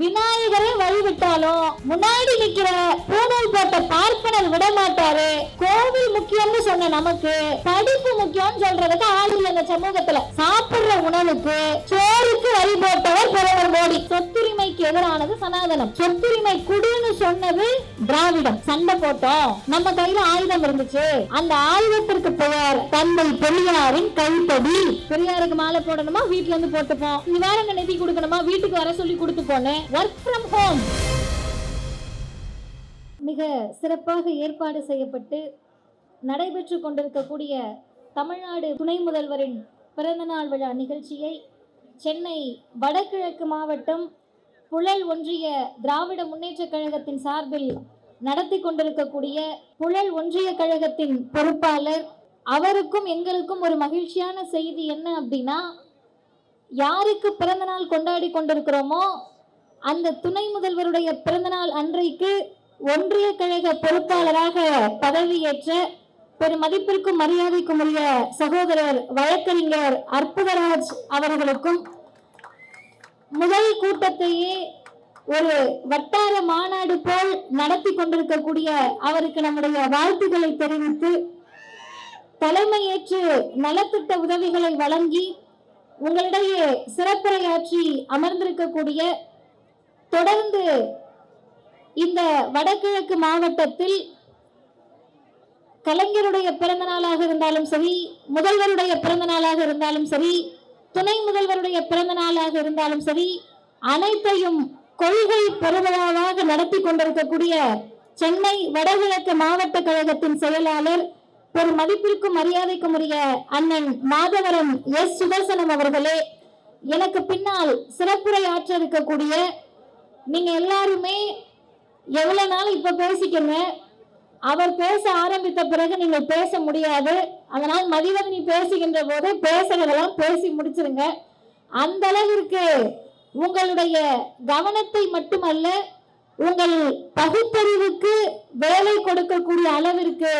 விநாயகரை வழிவிட்டாலும் முன்னாடி நிக்கிற பூணூல் போட்ட பார்ப்பனர் விட மாட்டாரு கோவில் முக்கியம்னு சொன்ன நமக்கு படிப்பு முக்கியம்னு சொல்றதுக்கு ஆள் இல்ல இந்த சமூகத்துல. சாப்பிடுற உணவுக்கு சோறுக்கு வழி போட்டவர் பிரதமர் மோடி. சொத்துரிமைக்கு எதிரானது சனாதனம். சொத்துரிமை குடுன்னு சொன்னது திராவிடம். சண்டை போட்டோம். நம்ம கையில ஆயுதம் இருந்துச்சு. அந்த ஆயுதத்திற்கு பெயர் தந்தை பெரியாரின் கைப்படி பெரியாருக்கு மாலை போடணுமா? வீட்டுல இருந்து போட்டுப்போம். நிவாரண நிதி கொடுக்கணுமா? வீட்டுக்கு வர சொல்லி கொடுத்து போனேன் ஒர்க் ஃப்ரம் ஹோம் மிக சிறப்பாக ஏற்பாடு செய்யப்பட்டு நடைபெற்று கொண்டிருக்கக்கூடிய தமிழ்நாடு துணை முதல்வரின் பிறந்தநாள் விழா நிகழ்ச்சியை சென்னை வடகிழக்கு மாவட்டம் புழல் ஒன்றிய திராவிட முன்னேற்றக் கழகத்தின் சார்பில் நடத்தி கொண்டிருக்கக்கூடிய புழல் ஒன்றிய கழகத்தின் பொறுப்பாளர். அவருக்கும் எங்களுக்கும் ஒரு மகிழ்ச்சியான செய்தி என்ன அப்படின்னா யாருக்கு பிறந்தநாள் கொண்டாடி கொண்டிருக்கிறோமோ அந்த துணை முதல்வருடைய பிறந்தநாள் அன்றைக்கு ஒன்றிய கழக பொறுப்பாளராக பதவியேற்ற பெரும் மதிப்பிற்கும் மரியாதைக்கும் உரிய சகோதரர் வழக்கறிஞர் அற்புதராஜ் அவர்களுக்கும் முதல் கூட்டத்தையே ஒரு வட்டார மாநாடு போல் நடத்தி கொண்டிருக்கக்கூடிய அவருக்கு நம்முடைய வாழ்த்துக்களை தெரிவித்து தலைமையேற்று நலத்திட்ட உதவிகளை வழங்கி உங்களிடையே சிறப்புரையாற்றி அமர்ந்திருக்கக்கூடிய தொடர்ந்து இந்த வடகிழக்கு மாவட்டத்தில் கலைஞருடைய பிறந்த நாளாக இருந்தாலும் சரி முதல்வருடைய பிறந்த நாளாக இருந்தாலும் சரி துணை முதல்வருடைய பிறந்த நாளாக இருந்தாலும் சரி அனைத்தையும் கொள்கை பெருவிழாவாக நடத்தி கொண்டிருக்கக்கூடிய சென்னை வடகிழக்கு மாவட்ட கழகத்தின் செயலாளர் ஒரு மதிப்பிற்கும் மரியாதைக்கும் உரிய அண்ணன் மாதவரம் எஸ் சுதர்சனம் அவர்களே எனக்கு பின்னால் சிறப்புரை ஆற்ற இருக்கக்கூடிய நீங்க எல்லாருமே எவ்வளவு நாள் இப்ப பேசிக்கங்க. அவர் பேச ஆரம்பித்த பிறகு நீங்கள் பேச முடியாது. அதனால் மதிவதனி பேசுகின்ற போது பேசுகிறதெல்லாம் பேசி முடிச்சிருங்க. அந்த அளவிற்கு உங்களுடைய கவனத்தை மட்டுமல்ல உங்கள் பகுத்தறிவுக்கு வேலை கொடுக்கக்கூடிய அளவிற்கு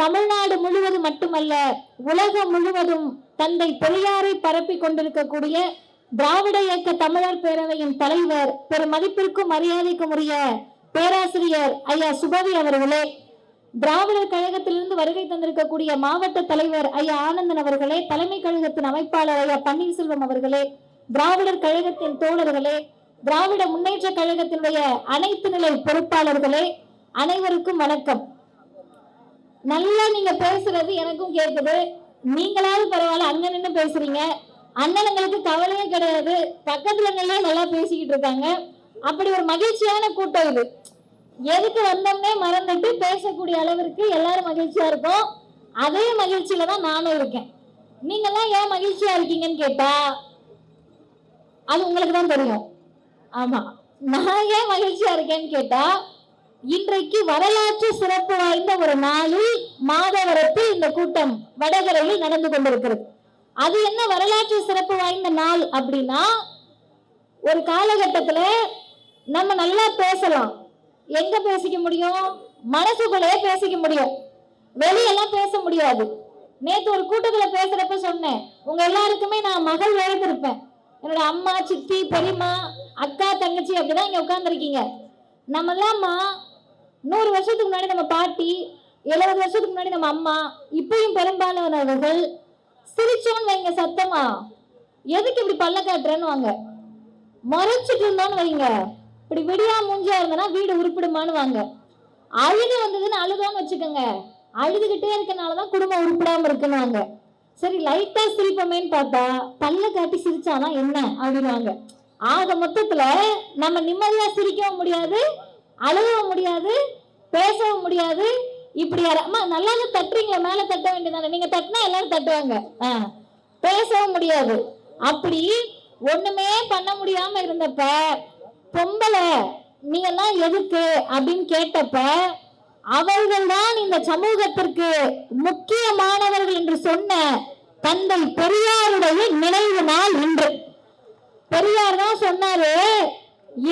தமிழ்நாடு முழுவதும் மட்டுமல்ல உலகம் முழுவதும் தந்தை பெரியாரை பரப்பி கொண்டிருக்கக்கூடிய திராவிட இயக்க தமிழர் பேரவையின் தலைவர் பெரும் மதிப்பிற்கும் மரியாதைக்கும் உரிய பேராசிரியர் ஐயா சுபவி அவர்களே திராவிடர் கழகத்திலிருந்து வருகை தந்திருக்கக்கூடிய மாவட்ட தலைவர் ஐயா ஆனந்தன் அவர்களே தலைமை கழகத்தின் அமைப்பாளர் ஐயா பன்னீர்செல்வம் அவர்களே திராவிடர் கழகத்தின் தோழர்களே திராவிட முன்னேற்ற கழகத்தினுடைய அனைத்து நிலை பொறுப்பாளர்களே அனைவருக்கும் வணக்கம். நல்லா நீங்க பேசுறது எனக்கும் கேட்குது நீங்களாவது பரவாயில்ல அங்க நின்று பேசுறீங்க. அண்ணனுங்களுக்கு கவலையே கிடையாது. பக்கத்துல நின்னே நல்லா பேசிக்கிட்டு இருக்காங்க. அப்படி ஒரு மகிழ்ச்சியான கூட்டம் இது. எதுக்கு வந்தோம்னே மறந்துட்டு பேசக்கூடிய அளவிற்கு எல்லாரும் மகிழ்ச்சியா இருப்போம். அதே மகிழ்ச்சியில தான் நானும் இருக்கேன். நீங்கெல்லாம் ஏன் மகிழ்ச்சியா இருக்கீங்கன்னு கேட்டா அது உங்களுக்கு தான் தெரியும். ஆமா. நான் ஏன் மகிழ்ச்சியா இருக்கேன்னு கேட்டா இன்றைக்கு வரலாற்று சிறப்பு வாய்ந்த ஒரு நாளில் மாதவரத்தில் இந்த கூட்டம் வடகரையில் நடந்து கொண்டிருக்கிறது. அது என்ன வரலாற்று சிறப்பு வாய்ந்த நாள் அப்படின்னா ஒரு காலகட்டத்தில் நம்ம நல்லா பேசலாம். எங்க பேசிக்க முடியும்? மனசுக்குள்ளேயே பேசிக்க முடியும். வெளியெல்லாம் பேச முடியாது. நேத்து ஒரு கூட்டத்தில் பேசுறப்ப சொன்னேன் உங்க எல்லாருக்குமே நான் மகள் எழுதிருப்பேன் என்னோட அம்மா சித்தி பெரியம்மா அக்கா தங்கச்சி அப்படிதான் இங்க உட்கார்ந்துருக்கீங்க. நம்மெல்லாம்மா நூறு வருஷத்துக்கு முன்னாடி நம்ம பாட்டி எழுபது வருஷத்துக்கு முன்னாடி நம்ம அம்மா இப்பயும் பெரும்பாலானவர்கள் சிரிச்சோன்னு வைங்க சத்தமா. எதுக்கு இப்படி பல்ல காட்டுறேன்னு வாங்க மறைச்சிட்டு இருந்தோன்னு வைங்க. இப்படி விடியா மூஞ்சா இருந்தனா வீடு உருப்பிடுமான்னு வாங்க அழுது வந்ததுன்னு அழுதோன்னு வச்சுக்கோங்க. அழுதுகிட்டே இருக்கனாலதான் குடும்பம் உருப்பிடாம இருக்குன்னு சரி லைட்டா சிரிப்போமேன்னு பார்த்தா பல்ல காட்டி சிரிச்சாதான் என்ன அப்படின்வாங்க ஆக மொத்தத்துல நம்ம நிம்மதியா சிரிக்கவும் முடியாது அழுகவும் முடியாது பேசவும் முடியாது இப்படி அம்மா நல்லா தட்டுறீங்க மேல தட்ட வேண்டியதானே நீங்க தட்டினா எல்லாரும் தட்டுவாங்க. ஆ. பேசவும் முடியாது. அப்படி ஒண்ணுமே பண்ண முடியாம இருந்தப்ப பொம்பளை நீங்கெல்லாம் எதுக்கு அப்படின்னு கேட்டப்ப அவர்கள் தான் இந்த சமூகத்திற்கு முக்கியமானவர்கள் என்று சொன்ன தந்தை பெரியாருடைய நினைவு நாள் இன்று. பெரியார் தான் சொன்னாரு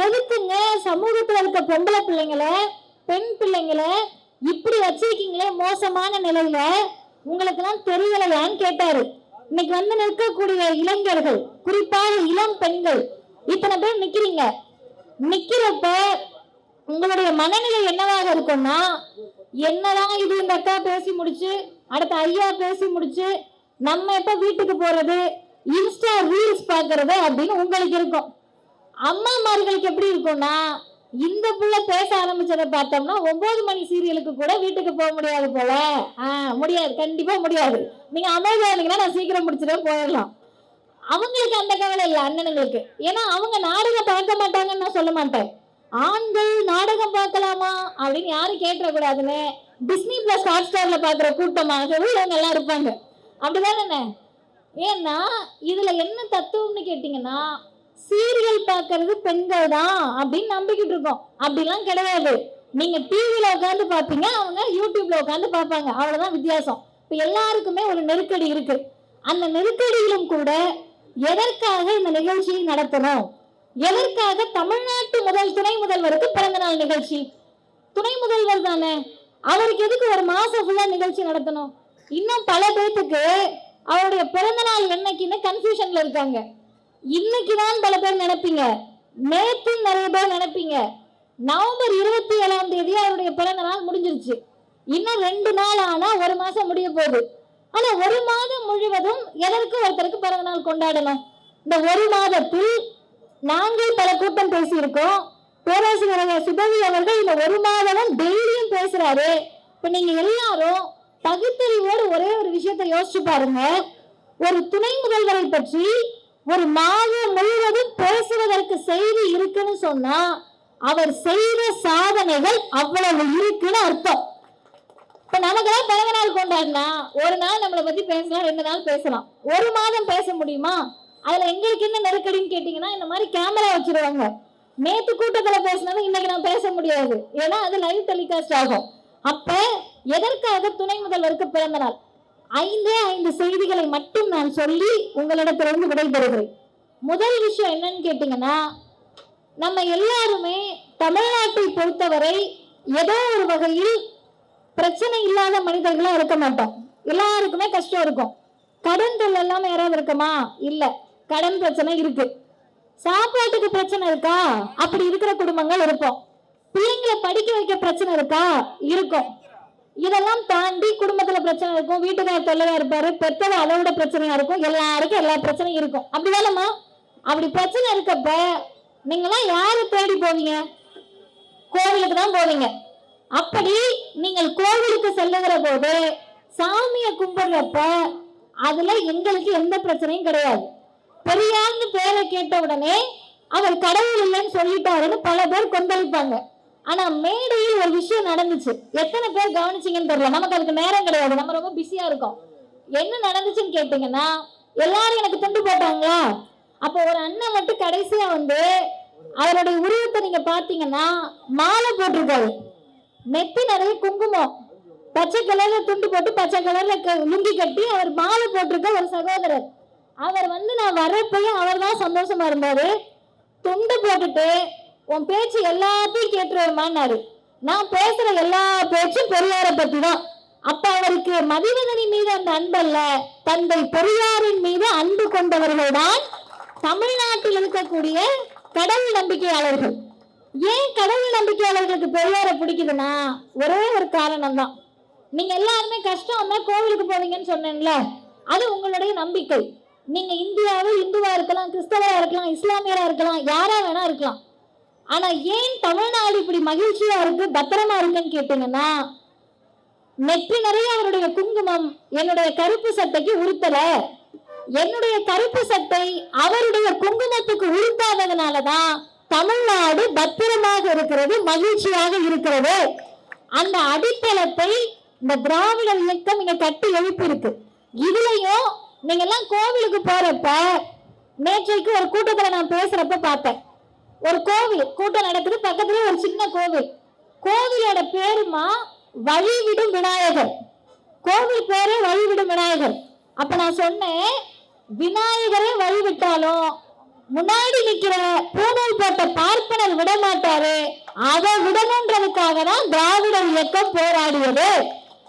எதுக்குங்க சமூகத்தில் இருக்க பொம்பளை பிள்ளைங்களை பெண் பிள்ளைங்களை இப்படி வச்சிருக்கீங்களே மோசமான நிலையில உங்களுக்கு எல்லாம் தெரியலையான்னு கேட்டாரு. இன்னைக்கு வந்து நிற்கக்கூடிய இளைஞர்கள் குறிப்பாக இளம் பெண்கள் இத்தனை பேர் நிக்கிறீங்க. நிக்கிறப்ப உங்களுடைய மனநிலை என்னவாக இருக்கும்னா என்னதான் இது இந்த அக்கா பேசி முடிச்சு அடுத்த ஐயா பேசி முடிச்சு நம்ம எப்ப வீட்டுக்கு போறது இன்ஸ்டா ரீல்ஸ் பாக்குறது அப்படின்னு உங்களுக்கு இருக்கும். அம்மாமார்களுக்கு எப்படி இருக்கும்னா இந்த புள்ள பேச ஆரம்பிச்சதை பார்த்தோம்னா ஒன்பது மணி சீரியலுக்கு கூட வீட்டுக்கு போக முடியாது போல. ஆ முடியாது. கண்டிப்பா முடியாது. நீங்க அமைதியா இருந்தீங்கன்னா நான் சீக்கிரம் முடிச்சிட்டு போயிடலாம். அவங்களுக்கு அந்த கவலை இல்லை அண்ணனுங்களுக்கு. ஏன்னா அவங்க நாடகம் பார்க்க மாட்டாங்கன்னு நான் சொல்ல மாட்டேன். ஆண்கள் நாடகம் பார்க்கலாமா அப்படின்னு யாரும் கேட்டுறக்கூடாதுன்னு டிஸ்னி பிளஸ் ஹாட் ஸ்டார்ல பார்க்குற கூட்டமாகவே இவங்க எல்லாம் இருப்பாங்க. அப்படிதானே ஏன்னா இதுல என்ன தத்துவம்னு கேட்டிங்கன்னா சீரியல் பார்க்கறது பெண்கள் தான் அப்படின்னு நம்பிக்கிட்டு இருக்கோம். அப்படிலாம் கிடையாது. நீங்க டிவியில உட்காந்து பார்ப்பீங்க அவங்க யூடியூப்ல உட்காந்து பார்ப்பாங்க. அவ்வளவுதான் வித்தியாசம். இப்போ எல்லாருக்குமே ஒரு நெருக்கடி இருக்கு. அந்த நெருக்கடியிலும் கூட எதற்காக இந்த நிகழ்ச்சியை நடத்தணும் எதற்காக தமிழ்நாட்டு முதல் துணை முதல்வருக்கு பிறந்த நாள் நிகழ்ச்சி? துணை முதல்வர் தானே. அவருக்கு எதுக்கு ஒரு மாசம் ஃபுல்லா நிகழ்ச்சி நடத்தணும்? இன்னும் பல பேத்துக்கு அவருடைய பிறந்த நாள் என்னைக்குன்னு கன்ஃபியூஷன்ல இருக்காங்க. இன்னைக்கு தான் பல பேர் நினைப்பீங்க. நேற்று நிறைய பேர் நினைப்பீங்க. நவம்பர் இருபத்தி ஏழாம் தேதி அவருடைய பிறந்த நாள் முடிஞ்சிருச்சு. இன்னும் ரெண்டு நாள் ஆனா ஒரு மாசம் முடிய போகுது. ஆனா ஒரு மாதம் முழுவதும் எதற்கு ஒருத்தருக்கு பிறந்த நாள் கொண்டாடணும்? இந்த ஒரு மாதத்தில் நாங்கள் பல கூட்டம் பேசியிருக்கோம். பேராசிரியர் சுபவி அவர்கள் இந்த ஒரு மாதமும் டெய்லியும் பேசுறாரு. இப்ப நீங்க எல்லாரும் பகுத்தறிவோடு ஒரே ஒரு விஷயத்தை யோசிச்சு பாருங்க. ஒரு துணை முதல்வரை பற்றி ஒரு மாதம் முழுவதும் பேசுவதற்கு செய்தி இருக்குன்னு சொன்னா அவர் செய்த சாதனைகள் அவ்வளவு இருக்குன்னு அர்த்தம். இப்ப நமக்கெல்லாம் பிறந்த நாள் கொண்டாடினா ஒரு நாள் நம்மளை பத்தி பேசலாம் ரெண்டு நாள் பேசலாம். ஒரு மாதம் பேச முடியுமா? அதுல எங்களுக்கு என்ன நெருக்கடின்னு கேட்டீங்கன்னா இந்த மாதிரி கேமரா வச்சிருவாங்க. நேத்து கூட்டத்துல பேசினது இன்னைக்கு நான் பேச முடியாது. ஏன்னா அது லைவ் டெலிகாஸ்ட் ஆகும். அப்ப எதற்காக துணை முதல்வருக்கு பிறந்த நாள் ஐந்தே ஐந்து செய்திகளை மட்டும் நான் சொல்லி உங்களிடத்திலிருந்து விடைபெறுகிறேன். முதல் விஷயம் என்னன்னு கேட்டீங்கன்னா நம்ம எல்லாருமே தமிழ்நாட்டை பொறுத்தவரை ஏதோ ஒரு வகையில் பிரச்சனை இல்லாத மனிதர்களாக இருக்க மாட்டோம். எல்லாருக்குமே கஷ்டம் இருக்கும். கடன் தொல்லை இல்லாம யாராவது இருக்குமா? இல்ல. கடன் பிரச்சனை இருக்கு. சாப்பாட்டுக்கு பிரச்சனை இருக்கா? அப்படி இருக்கிற குடும்பங்கள் இருப்போம். பிள்ளைங்களை படிக்க வைக்க பிரச்சனை இருக்கா? இருக்கும். இதெல்லாம் தாண்டி குடும்பத்துல பிரச்சனை இருக்கும் வீட்டுக்கார தொல்லையா இருப்பாரு பெற்றோர் அதை விட பிரச்சனையா இருக்கும் எல்லாருக்கும் எல்லா பிரச்சனையும் இருக்கும். அப்படிதானம்மா? அப்படி பிரச்சனை இருக்கப்ப நீங்களாம் யாரை தேடி போவீங்க? கோவிலுக்கு தான் போவீங்க. அப்படி நீங்கள் கோவிலுக்கு செல்லுகிற போது சாமியை கும்பிடுறப்ப அதுல எங்களுக்கு எந்த பிரச்சனையும் கிடையாது. பெரியார்னு பேரை கேட்ட உடனே அவர் கடவுள் இல்லைன்னு சொல்லிட்டாருன்னு பல பேர் கொந்தளிப்பாங்க. ஆனா மேடையில் ஒரு விஷயம் நடந்துச்சு. எத்தனை பேர் கவனிச்சிங்கன்னு தெரியல. நமக்கு அதுக்கு நேரம் கிடையாது. நம்ம ரொம்ப பிஸியா இருக்கோம். என்ன நடந்துச்சுன்னு கேட்டீங்கன்னா எல்லாரும் எனக்கு துண்டு போட்டாங்களா? அப்போ ஒரு அண்ணன் மட்டும் கடைசியா வந்து அவருடைய உருவத்தை நீங்க பாத்தீங்கன்னா மாலை போட்டிருக்காரு. நெத்தி நிறைய குங்குமம். பச்சை கலர்ல துண்டு போட்டு பச்சை கலர்ல க- லுங்கி கட்டி அவர் மாலை போட்டிருக்க ஒரு சகோதரர். அவர் வந்து நான் வரப்பையும் அவர் தான் சந்தோஷமா இருந்தாரு. துண்டு போட்டுட்டு உன் பேச்சு எல்லாத்தையும் கேட்டுருவாரு நான் பேசுற எல்லா பேச்சும் பெரியார பத்தி தான் அப்ப அவருக்கு மதிவதனி மீது அந்த அன்பல்ல தந்தை பெரியாரின் மீது அன்பு கொண்டவர்கள் தான் தமிழ்நாட்டில் இருக்கக்கூடிய கடவுள் நம்பிக்கையாளர்கள். ஏன் கடவுள் நம்பிக்கையாளர்களுக்கு பெரியார பிடிக்குதுன்னா ஒரே ஒரு காரணம் தான் நீங்க எல்லாருமே கஷ்டம் கோவிலுக்கு போவீங்கன்னு சொன்னேன்ல அது உங்களுடைய நம்பிக்கை. நீங்க இந்தியாவில் இந்துவா இருக்கலாம் கிறிஸ்தவரா இருக்கலாம் இஸ்லாமியரா இருக்கலாம் யாரா வேணா இருக்கலாம். ஆனா ஏன் தமிழ்நாடு இப்படி மகிழ்ச்சியா இருக்கு பத்திரமா இருக்குன்னு கேட்டீங்கன்னா நெற்றி நிறைய அவருடைய குங்குமம் என்னுடைய கருப்பு சட்டைக்கு உறுத்தல. என்னுடைய கருப்பு சட்டை அவருடைய குங்குமத்துக்கு உறுத்தாததுனாலதான் தமிழ்நாடு பத்திரமாக இருக்கிறது மகிழ்ச்சியாக இருக்கிறது. அந்த அடித்தளத்தை இந்த திராவிட இயக்கம் இங்க கட்டி எழுப்பியிருக்கு. இதுலயும் நீங்க எல்லாம் கோவிலுக்கு போறப்ப நேற்றைக்கு ஒரு கூட்டத்துல நான் பேசுறப்ப பார்த்தேன். ஒரு கோவில் கூட்டம் நடக்குது பக்கத்துல ஒரு சின்ன கோவில். கோவிலோட பேருமா வழிவிடும் விநாயகர். கோவில் பேரே வழிவிடும் விநாயகர். அப்ப நான் சொன்னேன் விநாயகரே வழிவிட்டாலும் முன்னாடி நிக்கிற பூணூல் போட்ட பார்ப்பனர் விட மாட்டாரு அதை விடணுன்றதுக்காக தான் திராவிடர் இயக்கம் போராடியது.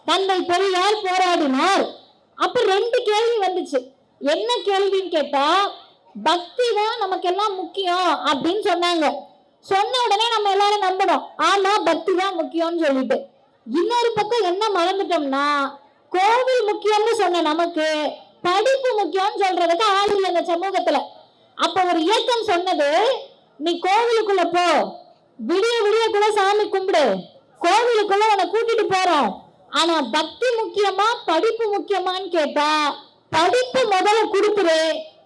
தந்தை பெரியார் போராடினார். அப்ப ரெண்டு கேள்வி வந்துச்சு. என்ன கேள்வின்னு கேட்டா பக்தி தான் நமக்கு எல்லாம் முக்கியம் அப்படின்னு சொன்னாங்க. சொன்ன உடனே நம்ம எல்லாரும் நம்பணும் ஆமா பக்தி தான் முக்கியம்னு சொல்லிட்டு. இன்னொரு பக்கம் என்ன மறந்துட்டோம்னா கோவில் முக்கியம்னு சொன்ன நமக்கு படிப்பு முக்கியம்னு சொல்றதுக்கு ஆள் இல்லை இந்த சமூகத்துல. அப்ப ஒரு இயக்கம் சொன்னது நீ கோவிலுக்குள்ள போ. விடிய விடிய கூட சாமி கும்பிடு. கோவிலுக்குள்ள உன்னை கூட்டிட்டு போறோம். ஆனா பக்தி முக்கியமா படிப்பு முக்கியமான்னு கேட்டா படிப்பு முதல்ல கொடுத்துரு.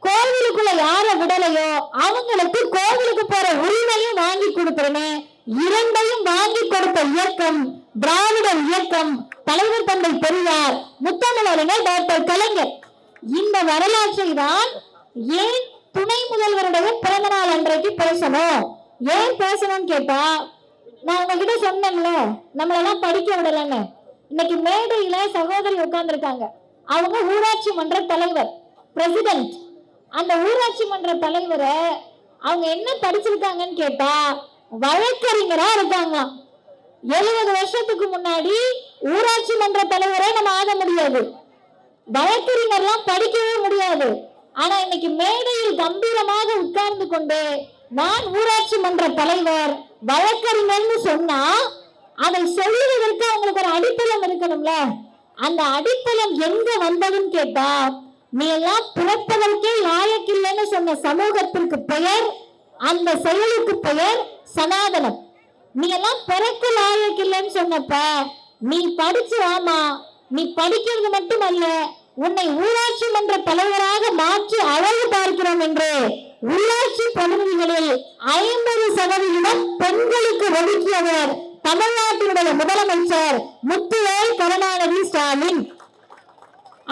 கோவிலுக்குள்ள யார விடலையோ அவங்களுக்கு கோவிலுக்கு போற உரிமையும் வாங்கி கொடுத்துருன்னு இரண்டையும் வாங்கி கொடுத்த இயக்கம் திராவிட இயக்கம் தலைவர் தந்தை பெரியார் முத்தமிழறிஞர் டாக்டர் கலைஞர். இந்த வரலாற்றை தான் ஏன் துணை முதல்வருடைய பிறந்த நாள் அன்றைக்கு பேசணும்? ஏன் பேசணும்னு கேட்டா நான் உங்ககிட்ட சொன்னேன்ல நம்மளெல்லாம் படிக்க விடலன்னு. இன்னைக்கு மேடையில சகோதரி உட்கார்ந்திருக்காங்க. அவங்க ஊராட்சி மன்ற தலைவர் பிரசிடென்ட் அந்த ஊராட்சி மன்ற தலைவரை அவங்க என்ன படிச்சிருக்காங்கன்னு கேட்டா வழக்கறிஞரா இருக்காங்க. எழுபது வருஷத்துக்கு முன்னாடி ஊராட்சி மன்ற தலைவரே நம்ம ஆக முடியாது. வழக்கறிஞர்லாம் படிக்கவே முடியாது. ஆனா இன்னைக்கு மேடையில் கம்பீரமாக உட்கார்ந்து கொண்டு நான் ஊராட்சி மன்ற தலைவர் வழக்கறிஞர்னு சொன்னா அதை சொல்லுவதற்கு அவங்களுக்கு ஒரு அடித்தளம் இருக்கணும்ல. அந்த அடித்தளம் எங்க வந்ததுன்னு கேட்டா நீ எல்லாம் பிறப்பதற்கே லாயக்கில்லைன்னு சொன்ன சமூகத்திற்கு பெயர் அந்த செயலுக்கு பெயர் சனாதனம். நீ எல்லாம் பிறக்க லாயக்கில்லைன்னு சொன்னப்ப நீ படிச்சு ஆமா நீ படிக்கிறது மட்டுமல்ல உன்னை ஊராட்சி மன்ற தலைவராக மாற்றி அழகு பார்க்கிறோம் என்று உள்ளாட்சி பகுதிகளில் ஐம்பது சதவிகிதம் பெண்களுக்கு ஒதுக்கியவர் தமிழ்நாட்டினுடைய முதலமைச்சர் முத்துவேல் கருணாநிதி ஸ்டாலின்.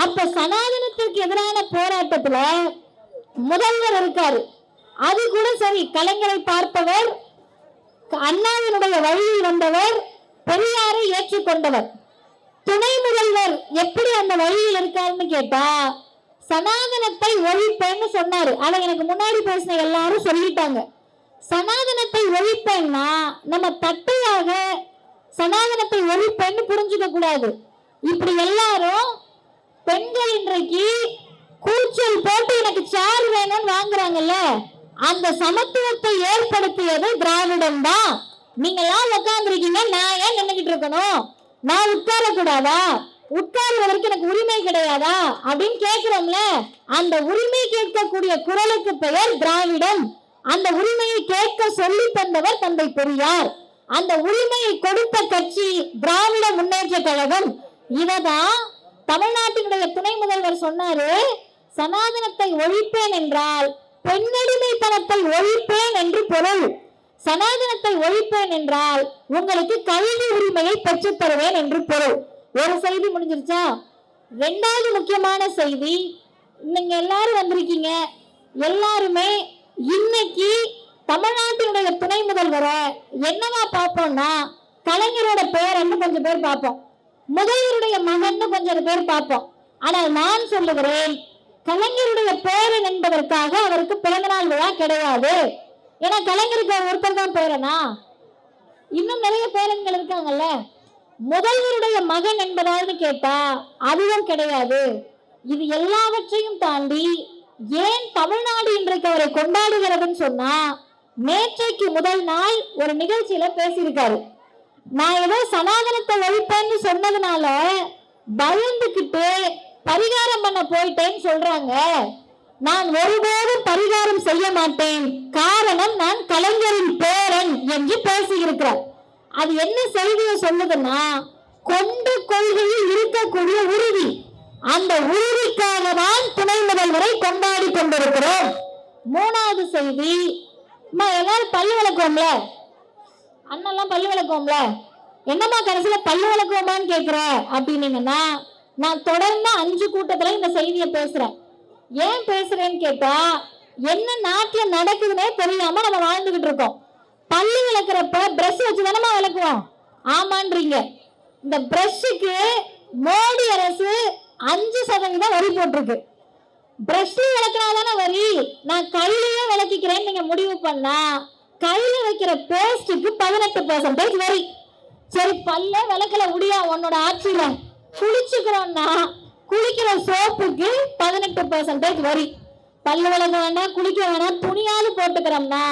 அப்ப சனாதனத்திற்கு எதிரான போராட்டத்துல முதல்வர் இருக்காரு. அது கூட சரி கலைஞரை பார்ப்பவர் அண்ணாவினுடைய வழியில் வந்தவர் பெரியாரை ஏற்றுக்கொண்டவர். துணை முதல்வர் எப்படி அந்த வழியில் இருக்காருன்னு கேட்டா சனாதனத்தை ஒழிப்பேன்னு சொன்னாரு. ஆனா எனக்கு முன்னாடி பேசின எல்லாரும் சொல்லிட்டாங்க. சனாதனத்தை ஒழிப்பேன்னா நம்ம தட்டையாக சனாதனத்தை ஒழிப்பேன்னு புரிஞ்சுக்க கூடாது இப்படி எல்லாரும் பெண்கள் இன்றைக்கு கூச்சல் போட்டு எனக்கு சேர் வேணும்னு வாங்குறாங்கல்ல அந்த சமத்துவத்தை ஏற்படுத்தியது திராவிடம் தான். நீங்க எல்லாம் உட்கார்ந்துருக்கீங்க நான் ஏன் நின்னுகிட்டு இருக்கணும்? நான் உட்கார கூடாதா உட்காருவதற்கு எனக்கு உரிமை கிடையாதா? அப்படின்னு கேட்கிறோம்ல அந்த உரிமை கேட்கக்கூடிய குரலுக்கு பெயர் திராவிடம். அந்த உரிமையை கேட்க சொல்லி தந்தவர் தந்தை பெரியார். அந்த உரிமையை கொடுத்த கட்சி திராவிட முன்னேற்ற கழகம். இவதான் தமிழ்நாட்டினுடைய துணை முதல்வர் சொன்னாரு சனாதனத்தை ஒழிப்பேன் என்றால் பெண்ணடிமைத்தனத்தை ஒழிப்பேன் என்று பொருள். சனாதனத்தை ஒழிப்பேன் என்றால் உங்களுக்கு கல்வி உரிமையை பெற்றுத் தருவேன் என்று பொருள். ஒரு செய்தி முடிஞ்சிருச்சா? ரெண்டாவது முக்கியமான செய்தி நீங்க எல்லாரும் வந்திருக்கீங்க. எல்லாருமே இன்னைக்கு தமிழ்நாட்டினுடைய துணை முதல்வரை என்னவா பார்ப்போம்னா கலைஞரோட பேரன்னு கொஞ்சம் பேர் பார்ப்போம். முதல்வருடைய மகன் கொஞ்சம் பேர் பார்ப்போம். ஆனால் நான் சொல்லுகிறேன் கலைஞருடைய பேரன் என்பதற்காக அவருக்கு பிறந்தநாள் விழா கிடையாது. ஏன்னா கலைஞருக்கு ஒருத்தர் தான் பேரனா? இன்னும் நிறைய பேரன்கள் இருக்காங்கல்ல. முதல்வருடைய மகன் என்பதாவது கேட்டா அதுவும் கிடையாது. இது எல்லாவற்றையும் தாண்டி ஏன் தமிழ்நாடு இன்றைக்கு அவரை கொண்டாடுகிறதுன்னு சொன்னா நேற்றைக்கு முதல் நாள் ஒரு நிகழ்ச்சியில பேசியிருக்காரு. நான் ஏதோ சனாதனத்தை ஒழிப்பேன்னு சொன்னதுனால பயந்துக்கிட்டு பரிகாரம் பண்ண போயிட்டேன்னு சொல்றாங்க. நான் ஒருபோதும் பரிகாரம் செய்ய மாட்டேன். காரணம் நான் கலைஞரின் பேரன் என்று பேசியிருக்கிறார். அது என்ன செய்தியை சொல்லுதுன்னா கொண்டு கொள்கையில் இருக்கக்கூடிய உறுதி. அந்த உறுதிக்காக தான் துணை முதல்வரை கொண்டாடி கொண்டிருக்கிறோம். மூணாவது செய்தி அம்மா எல்லாரும் பல்லு விளக்குவோம்ல அண்ணெல்லாம் பல்லு விளக்குவோம்ல. என்னம்மா கடைசியில் பல்லு விளக்குவோமான்னு கேட்குற அப்படின்னீங்கன்னா நான் தொடர்ந்து அஞ்சு கூட்டத்தில் இந்த செய்தியை பேசுகிறேன் ஏன் பேசுகிறேன்னு கேட்டால் என்ன நாட்டில் நடக்குதுன்னே தெரியாமல் நம்ம வாழ்ந்துக்கிட்டு இருக்கோம். பல்லு விளக்குறப்ப ப்ரெஷ் வச்சு தானம்மா விளக்குவோம். ஆமான்றீங்க. இந்த ப்ரெஷ்ஷுக்கு மோடி அரசு அஞ்சு சதவீதம் வரி போட்டிருக்கு. பிரஷ் விளக்குனாதானே வரி? நான் கையிலேயே விளக்கிக்கிறேன்னு நீங்க முடிவு பண்ணா கையில வைக்கிற பேஸ்டுக்கு பதினெட்டு பர்சன்டேஜ் வரி. சரி பல்ல விளக்கல முடியா உன்னோட ஆட்சியில குளிச்சுக்கிறோம்னா குளிக்கிற சோப்புக்கு பதினெட்டு பர்சன்டேஜ் வரி. பல்லு விளக்க வேணாம் குளிக்க வேணாம் துணியாவது போட்டுக்கிறோம்னா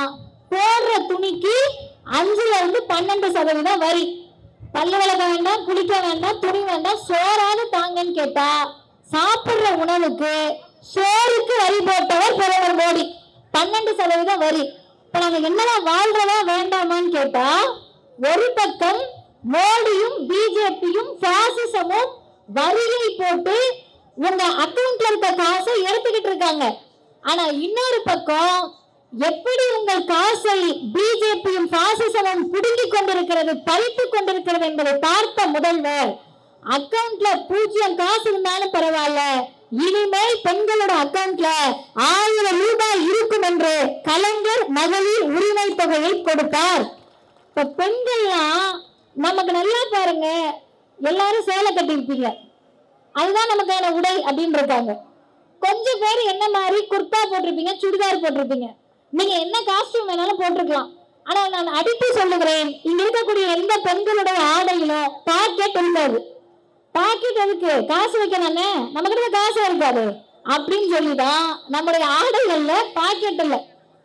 போடுற துணிக்கு அஞ்சுல இருந்து பன்னெண்டு சதவீதம் வரி. பல்லு விளக்க வேண்டாம் குளிக்க வேண்டாம் துணி வேண்டாம் சோறாவது தாங்கன்னு கேட்டா சாப்பிடுற உணவுக்கு சோறுக்கு வரி போட்டவர் பிரதமர் மோடி. பன்னெண்டு சதவீதம் வரி. இப்ப நாங்க என்னதான் வாழ்றதா வேண்டாமான்னு கேட்டா ஒரு பக்கம் மோடியும் பிஜேபியும் பாசிசமும் வரியை போட்டு உங்க அக்கவுண்ட்ல இருக்க காசை எடுத்துக்கிட்டு இருக்காங்க. ஆனா இன்னொரு பக்கம் எப்படி உங்கள் காசை பிஜேபியும் பாசிசமும் பிடுங்கிக் கொண்டிருக்கிறது பறித்துக் கொண்டிருக்கிறது என்பதை பார்த்த முதல்வர் அக்கவுண்ட்ல பூஜ்ஜியம் காசு இருந்தாலும் பரவாயில்ல. இனிமேல் பெண்களோட அக்கவுண்ட்ல ஆயிரம் ரூபாய் இருக்கும் என்று கலைஞர் மகளிர் உரிமை தொகையை கொடுத்தார். இப்ப பெண்கள்லாம் நமக்கு நல்லா பாருங்க எல்லாரும் சேலை கட்டியிருப்பீங்க அதுதான் நமக்கான உடை அப்படின்னு இருக்காங்க. கொஞ்சம் பேர் என்ன மாதிரி குர்தா போட்டிருப்பீங்க சுடிதார் போட்டிருப்பீங்க. நீங்க என்ன காஸ்டியூம் வேணாலும் போட்டிருக்கலாம். ஆனா நான் அடித்து சொல்லுகிறேன் இங்க இருக்கக்கூடிய எந்த பெண்களுடைய ஆடையிலும் பாக்கெட் உள்ளது பாக்கெட் எதுக்கு? காசு வைக்கணும்னே? நம்ம கிட்ட காசு இருக்காது. அப்படின்னு சொல்லிதான் நம்மளுடைய ஆடைகள்ல பாக்கெட் இல்ல.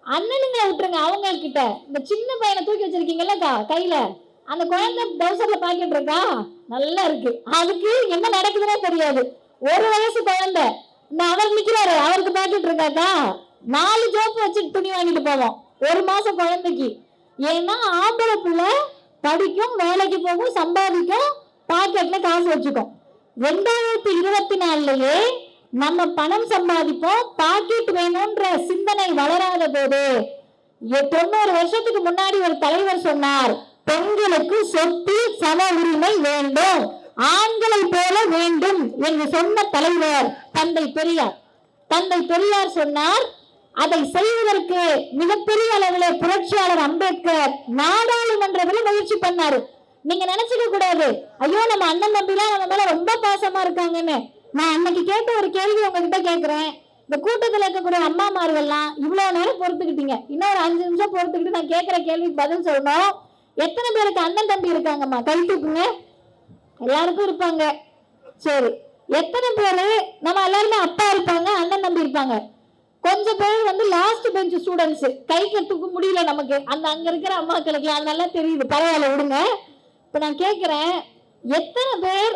அண்ணனுங்க விட்டுருங்க அவங்க கிட்ட இந்த சின்ன பையனை தூக்கி வச்சிருக்கீங்கல்லக்கா கையில. அந்த குழந்தை டவுசர்ல பாக்கெட் இருக்கா? நல்லா இருக்கு. அதுக்கு என்ன நடக்குதுன்னே தெரியாது. ஒரு வயசு குழந்தை. இந்த அவர் நிக்கிறாரு அவருக்கு பாக்கெட் இருக்காக்கா நாலு ஜோப்பு வச்சுட்டு துணி வாங்கிட்டு போவோம். ஒரு மாசம் குழந்தைக்கு. ஏன்னா ஆம்பளை பிள்ளை படிக்கும் வேலைக்கு போகும் சம்பாதிக்கும் பாக்கெட்ல காசு வச்சுக்கும். ரெண்டாயிரத்தி இருபத்தி நாலுலயே நம்ம பணம் சம்பாதிப்போம். பாக்கெட் வேணும்ன்ற சிந்தனை வளராத போது தொண்ணூறு வருஷத்துக்கு முன்னாடி ஒரு தலைவர் சொன்னார் பெண்களுக்கு சொத்து சம உரிமை வேண்டும். ஆண்களை போல வேண்டும். என்று சொன்ன தலைவர் தந்தை பெரியார். தந்தை பெரியார் சொன்னார் அதை செய்வதற்கு மிகப்பெரிய அளவில் புரட்சியாளர் அம்பேத்கர் நாடாளுமன்றத்தில் முயற்சி பண்ணாரு. நீங்க நினைச்சுக்க கூடாது. ஐயோ நம்ம அண்ணன் தம்பிலாம் நம்ம மேல ரொம்ப பாசமா இருக்காங்கன்னு. நான் அன்னைக்கு கேட்ட ஒரு கேள்வி உங்ககிட்ட கேட்கிறேன் இந்த கூட்டத்துல இருக்கக்கூடிய அம்மாமார்கள்லாம் இவ்வளவு நேரம் பொறுத்துக்கிட்டீங்க. இன்னும் ஒரு அஞ்சு நிமிஷம் பொறுத்துக்கிட்டு நான் கேட்கிற கேள்விக்கு பதில் சொல்லணும். எத்தனை பேருக்கு அண்ணன் தம்பி இருக்காங்கம்மா? கை தூக்குங்க. எல்லாருக்கும் இருப்பாங்க. சரி. எத்தனை பேரு? நம்ம எல்லாருமே அப்பா இருப்பாங்க அண்ணன் தம்பி இருப்பாங்க. கொஞ்சம் பேர் வந்து லாஸ்ட் பெஞ்ச் ஸ்டூடெண்ட்ஸ் கை கட்டுக்க முடியல நமக்கு. அந்த அங்க இருக்கிற அம்மாக்களுக்கு. அதனால தெரியுது. பரவாயில்ல விடுங்க. இப்போ நான் கேட்குறேன் எத்தனை பேர்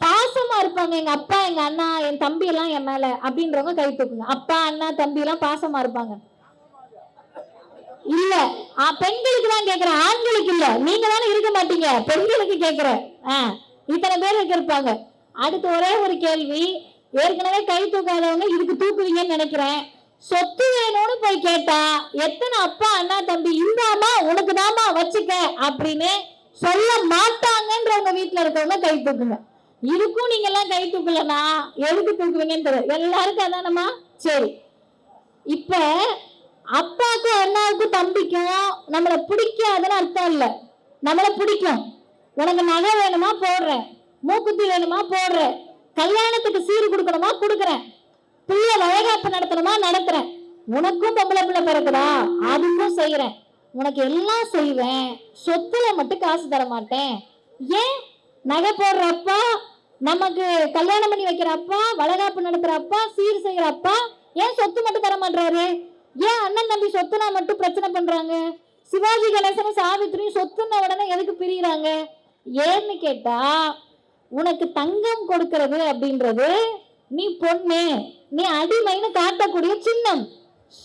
பாசமாக இருப்பாங்க? எங்கள் அப்பா எங்கள் அண்ணா என் தம்பி எல்லாம் என் மேலே அப்படின்றவங்க கை தூக்குங்க. அப்பா அண்ணா தம்பி எல்லாம் இருப்பாங்க. இல்ல ஆ, பெண்களுக்கு தான் கேக்குறேன் ஆண்களுக்கு இல்ல. நீங்க தானே இருக்க மாட்டீங்க. பெண்களுக்கு கேக்குறேன். ஆ, இத்தனை பேர் இருப்பாங்க. அடுத்து ஒரே ஒரு கேள்வி. ஏற்கனவே கை தூக்காதவங்க இதுக்கு தூக்குவீங்கன்னு நினைக்கிறேன். சொத்து வேணும்னு போய் கேட்டா எத்தனை அப்பா அண்ணா தம்பி இந்தாமா உனக்கு தாமா வச்சுக்க அப்படின்னு சொல்ல மாட்டாங்கன்றவங்க வீட்டுல இருக்கவங்க கை தூக்குங்க. இதுக்கும் நீங்க எல்லாம் கை தூக்கலனா எதுக்கு தூக்குவீங்கன்னு தெரியும் எல்லாருக்கும் அதானம்மா? சரி. இப்ப அப்பாவுக்கும் அண்ணாவுக்கும் தம்பிக்கும் நம்மளை பிடிக்காதுன்னு அர்த்தம் இல்லை. நம்மளை பிடிக்கும். உனக்கு நகை வேணுமா போடுறேன். மூக்குத்தி வேணுமா போடுறேன். கல்யாணத்துக்கு சீர் கொடுக்கணுமா கொடுக்குறேன். பிள்ளை வளைகாப்பு நடத்தணுமா நடத்துறேன். உனக்கும் பொம்பளை பிள்ளை பிறக்குதா? அதுக்கும் செய்யறேன் உனக்கு எல்லாம் செய்வேன். சொத்துல மட்டும் காசு தர மாட்டேன் ஏன்? நகை போடுற அப்பா நமக்கு கல்யாணம் பண்ணி வைக்கிற அப்பா வளகாப்பு நடத்துற அப்பா சீர் செய்யற அப்பா ஏன் சொத்து மட்டும் தர மாட்டாரு ஏன் அண்ணன் தம்பி சொத்துனா மட்டும் பிரச்சனை பண்றாங்க? சிவாஜி கணேசனும் சாவித்திரியும் சொத்துன உடனே எதுக்கு பிரியறாங்க? ஏன்னு கேட்டா உனக்கு தங்கம் கொடுக்கறது அப்படின்றது நீ பொண்ணு. நீ அடிமைன்னு காட்டக்கூடிய சின்னம்.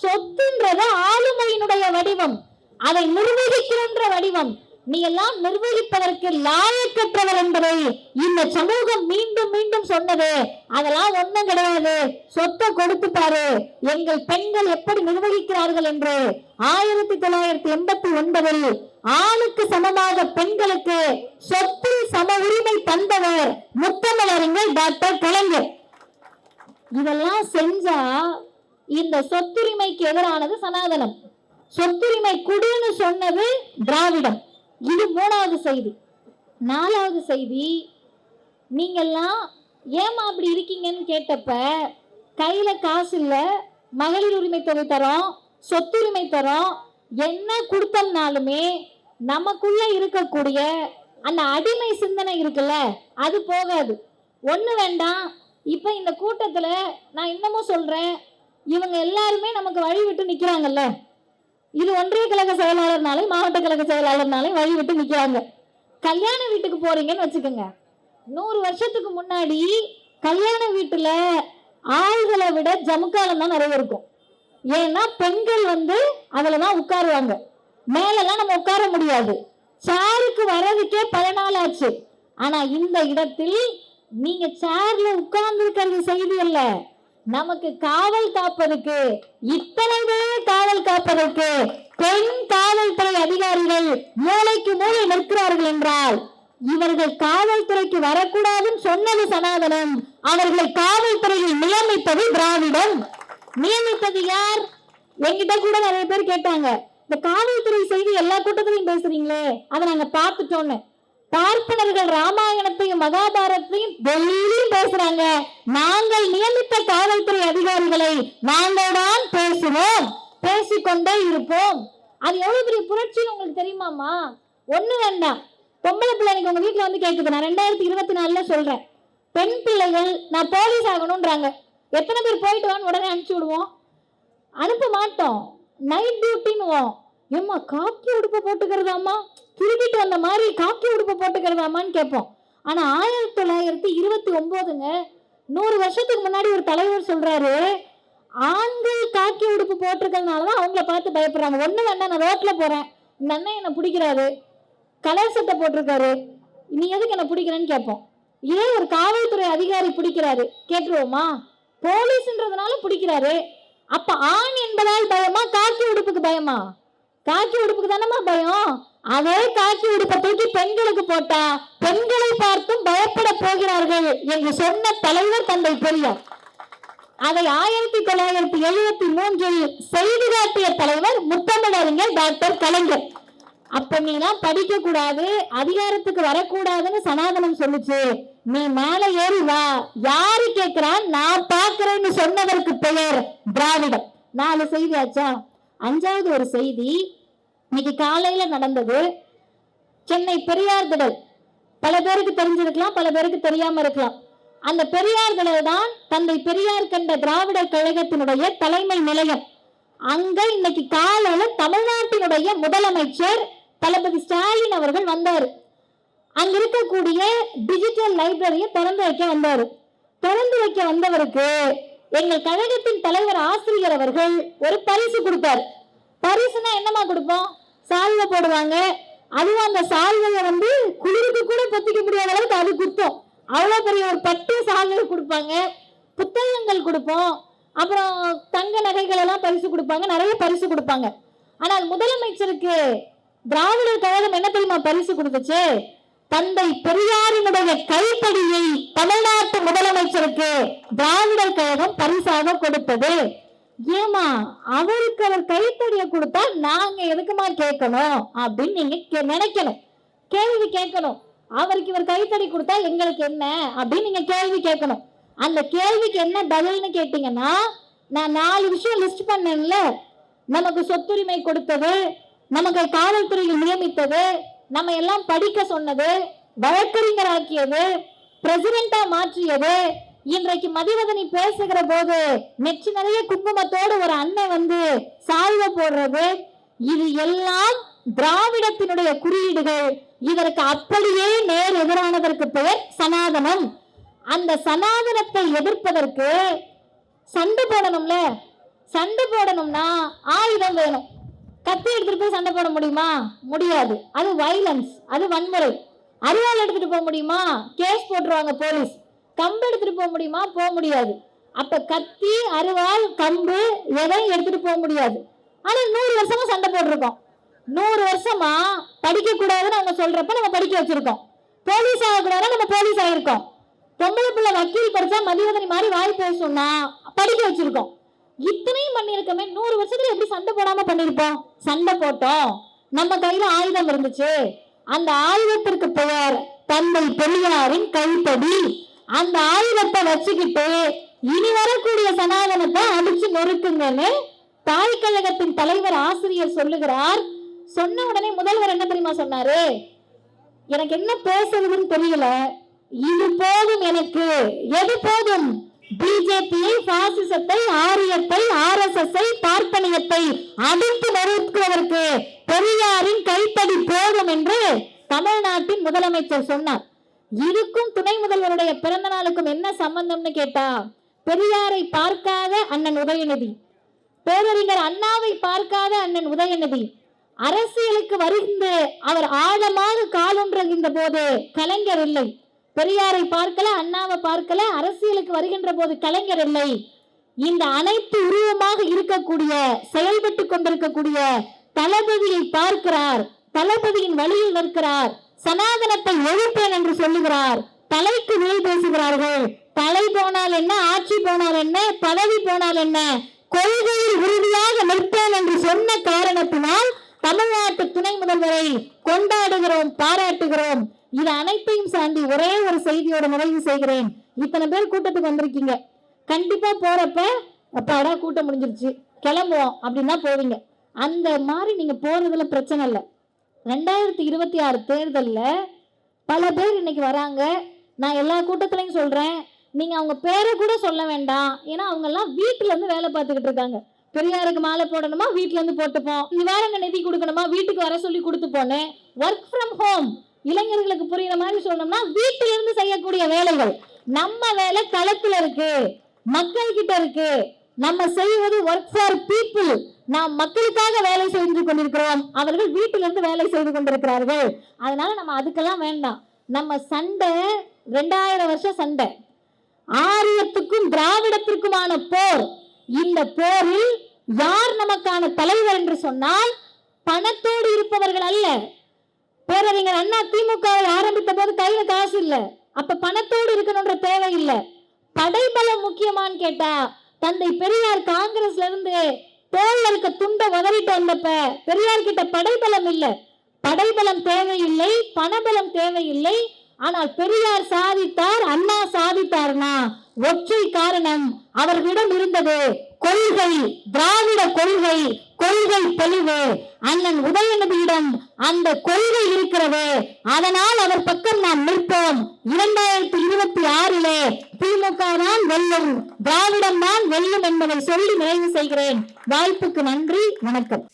சொத்துன்றது ஆளுமையினுடைய வடிவம். அதை நிர்வகிக்கின்ற வடிவம். நீ எல்லாம் நிர்வகிப்பதற்கு லாயக்கற்றவர் என்பதை இந்த சமூகம் மீண்டும் மீண்டும் சொன்னது. அதெல்லாம் ஒண்ணும் கிடையாது. சொத்தை கொடுத்து பாரு எங்கள் பெண்கள் எப்படி நிர்வகிக்கிறார்கள் என்று ஆயிரத்தி தொள்ளாயிரத்தி எண்பத்தி ஒன்பதில் ஆணுக்கு சமமாக பெண்களுக்கு சொத்தில் சம உரிமை தந்தவர் முத்தமிழறிஞர் டாக்டர் கலைஞர். இதெல்லாம் செஞ்சா இந்த சொத்துரிமைக்கு எதிரானது சனாதனம். சொத்துரிமை குடுன்னு சொன்னது திராவிடம். இது மூணாவது செய்தி. நாலாவது செய்தி நீங்கள்லாம் ஏமா அப்படி இருக்கீங்கன்னு கேட்டப்ப கையில காசு இல்லை மகளிர் உரிமை தொகை தரோம் சொத்துரிமை தரோம் என்ன கொடுத்தல்னாலுமே நமக்குள்ள இருக்கக்கூடிய அந்த அடிமை சிந்தனை இருக்குல்ல அது போகாது. ஒன்று வேண்டாம் இப்போ இந்த கூட்டத்தில் நான் இன்னமும் சொல்கிறேன் இவங்க எல்லாருமே நமக்கு வழி விட்டு நிற்கிறாங்கல்ல இது ஒன்றிய கழக செயலாளர்னாலே மாவட்ட கழக செயலாளர்னாலும் வழி விட்டு நிற்கிறாங்க கல்யாண வீட்டுக்கு போறீங்கன்னு வச்சுக்கோங்க. நூறு வருஷத்துக்கு முன்னாடி கல்யாண வீட்டுல ஆள்களை விட ஜமுக்காலம் தான் நிறைய இருக்கும். ஏன்னா பெண்கள் வந்து அதில் தான் உட்காருவாங்க. மேலெல்லாம் நம்ம உட்கார முடியாது. சேருக்கு வர்றதுக்கே பல நாள் ஆச்சு. ஆனா இந்த இடத்தில் நீங்க சேர்ல உட்கார்ந்து இருக்கிறது செய்தி இல்லை நமக்கு காவல் காப்பதற்கு இத்தனை பேர் காவல் காப்பதற்கு பெண் காவல்துறை அதிகாரிகள் மூளைக்கு மூளை நிற்கிறார்கள் என்றால் இவர்கள் காவல்துறைக்கு வரக்கூடாதுன்னு சொன்னது சனாதனம். அவர்களை காவல்துறையில் நியமித்தது திராவிடம். நியமித்தது யார்? என்கிட்ட கூட நிறைய பேர் கேட்டாங்க. இந்த காவல்துறை செய்தி எல்லா கூட்டத்திலையும் பேசுறீங்களே அதை நாங்க பார்த்துட்டோன்னு. பார்ப்பனர்கள் ராமாயணத்தையும் மகாபாரத்தையும் டெய்லியும் பேசுறாங்க. நாங்கள் நியமித்த காவல்துறை அதிகாரிகளை நாங்கள் தான் பேசுவோம். பேசிக்கொண்டே இருப்போம். அது எவ்வளவு பெரிய புரட்சின்னு உங்களுக்கு தெரியுமாமா ஒண்ணு வேண்டாம் பொம்பளை பிள்ளைங்க உங்க வீட்டுல வந்து கேக்குது. நான் ரெண்டாயிரத்தி இருபத்தி நாலுல சொல்றேன். பெண் பிள்ளைகள் நான் போலீஸ் ஆகணும்ன்றாங்க. எத்தனை பேர் போயிட்டு வான்னு உடனே அனுப்பிச்சு விடுவோம். அனுப்ப மாட்டோம். நைட் டியூட்டின்னுவோம் ஏம்மா காக்கி உடுப்பை போட்டுக்கிறதாம்மா? திருடிட்டு வந்த மாதிரி காக்கி உடுப்பு போட்டுக்கிறதாமான்னு கேட்போம். ஆனால் ஆயிரத்தி தொள்ளாயிரத்தி இருபத்தி ஒம்போதுங்க நூறு வருஷத்துக்கு முன்னாடி ஒரு தலைவர் சொல்கிறாரு ஆண்கள் காக்கி உடுப்பு போட்டிருக்கிறதுனால தான் அவங்கள பார்த்து பயப்படுறாங்க. ஒன்றும் வேண்டாம் நான் ரோட்டில் போகிறேன் இந்த அண்ணன் என்னை பிடிக்கிறாரு. கலர் சட்டை போட்டிருக்காரு. நீ எதுக்கு என்னை பிடிக்கிறேன்னு கேட்போம். ஏன் ஒரு காவல்துறை அதிகாரி பிடிக்கிறாரு. கேட்டுருவோமா? போலீஸ்ன்றதுனால பிடிக்கிறாரு. அப்ப ஆண் என்பதால் பயமா காக்கி உடுப்புக்கு பயமா? காக்கி உடுப்புக்கு தானமா பயம்? அதே காக்கி உடுப்பை தூக்கி பெண்களுக்கு போட்டா பெண்களை பார்த்தும் பயப்பட போகிறார்கள் என்று சொன்ன தலைவர் தந்தை பெரியார். அதை ஆயிரத்தி தொள்ளாயிரத்தி எழுபத்தி மூன்றில் செய்து காட்டிய தலைவர் முத்தமிழறிஞர் டாக்டர் கலைஞர். அப்ப நீ எல்லாம் படிக்க கூடாது அதிகாரத்துக்கு வரக்கூடாதுன்னு சனாதனம் சொல்லுச்சு. நீ மேல ஏறி வா. யாரு கேட்கிறான்? நான் பாக்குறேன்னு சொன்னதற்கு பெயர் திராவிடம். நாலு செய்தியாச்சா அஞ்சாவது ஒரு செய்தி இன்னைக்கு காலையில நடந்தது. சென்னை பெரியார் திடல். பல பேருக்கு தெரிஞ்சிருக்கலாம் பல பேருக்கு தெரியாம இருக்கலாம். அந்த பெரியார் திடல் தான் தந்தை பெரியார் கண்ட திராவிடர் கழகத்தினுடைய தலைமை நிலையம். அங்க இன்னைக்கு காலையில தமிழ்நாட்டினுடைய முதலமைச்சர் தளபதி ஸ்டாலின் அவர்கள் வந்தாரு. அங்க இருக்கக்கூடிய டிஜிட்டல் லைப்ரரியை திறந்து வைக்க வந்தாரு. திறந்து வைக்க வந்தவருக்கு எங்கள் கழகத்தின் தலைவர் ஆசிரியர் அவர்கள் ஒரு பரிசு கொடுத்தார். பரிசுனா என்னமா கொடுப்போம்? சால்வை போடுவாங்க. அதுவும் அந்த சால்வையை வந்து குளிருக்கு கூட பொத்திக்க முடியாத அளவுக்கு அது குத்தம். அவ்வளோ பெரிய ஒரு பட்டு சால்வை கொடுப்பாங்க. புத்தகங்கள் கொடுப்போம். அப்புறம் தங்க நகைகள் எல்லாம் பரிசு கொடுப்பாங்க. நிறைய பரிசு கொடுப்பாங்க. ஆனால் முதலமைச்சருக்கு திராவிடர் கழகம் என்ன தெரியுமா பரிசு கொடுத்துச்சு? தந்தை பெரியாரினுடைய கைப்படியை தமிழ்நாட்டு முதலமைச்சருக்கு திராவிடர் கழகம் பரிசாக கொடுத்தது. ஏமா அவருக்கு அவர் கைத்தடியை கொடுத்தா நாங்க எதுக்குமா கேட்கணும்? அப்படின்னு நீங்க கே- நினைக்கணும். கேள்வி கேட்கணும். அவருக்கு இவர் கைத்தடி கொடுத்தா எங்களுக்கு என்ன? அப்படின்னு நீங்க கேள்வி கேட்கணும். அந்த கேள்விக்கு என்ன பதில்னு கேட்டீங்கன்னா நான் நாலு விஷயம் லிஸ்ட் பண்ணேன்ல. நமக்கு சொத்துரிமை கொடுத்தது நமக்கு காவல்துறையில் நியமித்தது நம்ம எல்லாம் படிக்க சொன்னது வழக்கறிஞராக்கியது பிரசிடண்டா மாற்றியது இன்றைக்கு மதிவதனி பேசுகிற போது நெற்றி நிறைய குங்குமத்தோடு ஒரு அண்ணன் வந்து சால்வை போடுறது. இது எல்லாம் திராவிடத்தினுடைய குறியீடுகள். இதற்கு அப்படியே நேர் எதிரானதற்கு பெயர் சனாதனம். அந்த சனாதனத்தை எதிர்ப்பதற்கு சண்டை போடணும்ல? சண்டை போடணும்னா ஆயுதம் வேணும். கத்தி எடுத்துட்டு போய் சண்டை போட முடியுமா? முடியாது. அது வைலன்ஸ் அது வன்முறை. அருவாள் எடுத்துட்டு போக முடியுமா? கேஸ் போட்டுருவாங்க போலீஸ். கம்பு எடுத்துட்டு போக முடியுமா? போக முடியாது. அப்ப கத்தி அருவாள் கம்பு எதையும் எடுத்துட்டு போக முடியாது. ஆனா நூறு வருஷமா சண்டை போட்டிருக்கோம். நூறு வருஷமா படிக்க கூடாதுன்னு அவங்க சொல்றப்ப நம்ம படிக்க வச்சிருக்கோம். போலீஸ் ஆகக்கூடாதுன்னு நம்ம போலீஸ் ஆகிருக்கோம் பொம்பளை பிள்ளை வக்கீல் படிச்சா மதிவதனி மாதிரி வாய் பேசணும்னா படிக்க வச்சிருக்கோம். இத்தனையும் பண்ணியிருக்கமே நூறு வருஷத்துல எப்படி சண்டை போடாம பண்ணிருப்போம் சண்டை போட்டோம். நம்ம கையில ஆயுதம் இருந்துச்சு. அந்த ஆயுதத்திற்கு பெயர் தந்தை பெரியாரின் கைத்தடி. அந்த ஆயுதத்தை வச்சுக்கிட்டு இனி வரக்கூடிய சனாதனத்தை அடிச்சு நொறுக்குங்கன்னு தாய் கழகத்தின் தலைவர் ஆசிரியர் சொல்லுகிறார். சொன்ன உடனே முதல்வர் என்ன தெரியுமா சொன்னாரு? எனக்கு என்ன பேசுறதுன்னு தெரியல. இது போதும் எனக்கு. எது போதும்? பிஜேபியை பாசிசத்தை ஆரியத்தை ஆர் எஸ் எஸ் பார்ப்பனியத்தை அடித்து நொறுக்குவதற்கு பெரியாரின் கைத்தடி போதும் என்று தமிழ்நாட்டின் முதலமைச்சர் சொன்னார். இதுக்கும் துணை முதல்வருடைய பிறந்த நாளுக்கும் என்ன சம்பந்தம்னு கேட்டா பெரியாரை பார்க்காத அண்ணன் உதயநிதி. பேரறிஞர் அண்ணாவை பார்க்காத அண்ணன் உதயநிதி. அரசியலுக்கு வருகின்ற அவர் ஆழமாக காலொன்றுகின்ற போது கலைஞர் இல்லை. பெரியாரை பார்க்கல அண்ணாவை பார்க்கல அரசியலுக்கு வருகின்ற போது கலைஞர் இல்லை. இந்த அனைத்து உருவமாக இருக்கக்கூடிய செயல்பட்டு கொண்டிருக்கக்கூடிய தளபதியை பார்க்கிறார் தளபதியின் வழியில் நிற்கிறார். சனாதனத்தை ஒழிப்பேன் என்று சொல்லுகிறார். தலைக்கு மேல் பேசுகிறார்கள். தலை போனால் என்ன ஆட்சி போனால் என்ன பதவி போனால் என்ன கொள்கையில் உறுதியாக நிற்பேன் என்று சொன்ன காரணத்தினால் தமிழ்நாட்டு துணை முதல்வரை கொண்டாடுகிறோம் பாராட்டுகிறோம். இது அனைத்தையும் சார்ந்து ஒரே ஒரு செய்தியோட நிறைவு செய்கிறேன். இத்தனை பேர் கூட்டத்துக்கு வந்திருக்கீங்க. கண்டிப்பா போறப்ப அப்பாடா கூட்டம் முடிஞ்சிருச்சு. கிளம்புவோம் அப்படின்னா போவீங்க. அந்த மாதிரி நீங்க போறதுல பிரச்சனை இல்லை. ரெண்டாயிரத்தி இருபத்தி ஆறு தேர்தலில் பல பேர் இன்னைக்கு வராங்க. நான் எல்லா கூட்டத்துலையும் சொல்கிறேன் நீங்கள் அவங்க பேரை கூட சொல்ல வேண்டாம். ஏன்னா அவங்கெல்லாம் வீட்டிலேருந்து இருந்து வேலை பார்த்துக்கிட்டு இருக்காங்க. பெரியாருக்கு மாலை போடணுமா? வீட்டிலேருந்து இருந்து போட்டுப்போம். நிவாரண நிதி கொடுக்கணுமா? வீட்டுக்கு வர சொல்லி கொடுத்து போனேன் ஒர்க் ஃப்ரம் ஹோம் இளைஞர்களுக்கு புரியுற மாதிரி சொல்லணும்னா வீட்டிலேருந்து செய்யக்கூடிய வேலைகள். நம்ம வேலை களத்தில் இருக்கு. மக்கள் கிட்ட இருக்கு. நம்ம செய்வது ஒர்க் ஃபார் பீப்புள் நாம் மக்களுக்காக வேலை செய்து கொண்டிருக்கிறோம். அவர்கள் வீட்டிலிருந்து வேலை செய்து கொண்டிருக்கிறார்கள். அதனால நம்ம அதுக்கெல்லாம் வேண்டாம். நம்ம சண்டை ரெண்டாயிரம் வருஷம் சண்டை. ஆரியத்துக்கும் திராவிடத்திற்குமான போர். இந்த போரில் யார் நமக்கான தலைவர் என்று சொன்னால் பணத்தோடு இருப்பவர்கள் அல்ல. பேரறிஞர் அண்ணா திமுகவை ஆரம்பித்த போது கையில காசு இல்ல. அப்ப பணத்தோடு இருக்கணும்ன்ற தேவை இல்லை. படைபலம் முக்கியமான்னு கேட்டா தந்தை பெரியார் காங்கிரஸ்ல இருந்து தோல்ல இருக்க துண்டை உதறிட்டு வந்தப்ப பெரியார் கிட்ட படைபலம் இல்ல. படைபலம் தேவையில்லை பணபலம் தேவையில்லை. ஆனால் பெரியார் சாதித்தார் அண்ணா சாதித்தார்னா ஒற்றை காரணம் அவர்களிடம் இருந்தது கொள்கை திராவிட கொள்கை. கொள்கை தெளிவு. அண்ணன் உதயநிதியிடம் அந்த கொள்கை இருக்கிறது. அதனால் அவர் பக்கம் நாம் நிற்போம். இரண்டாயிரத்தி இருபத்தி ஆறிலே திமுக தான் வெல்லும் திராவிடம் தான் வெல்லும் என்பதை சொல்லி நிறைவு செய்கிறேன். வாய்ப்புக்கு நன்றி வணக்கம்.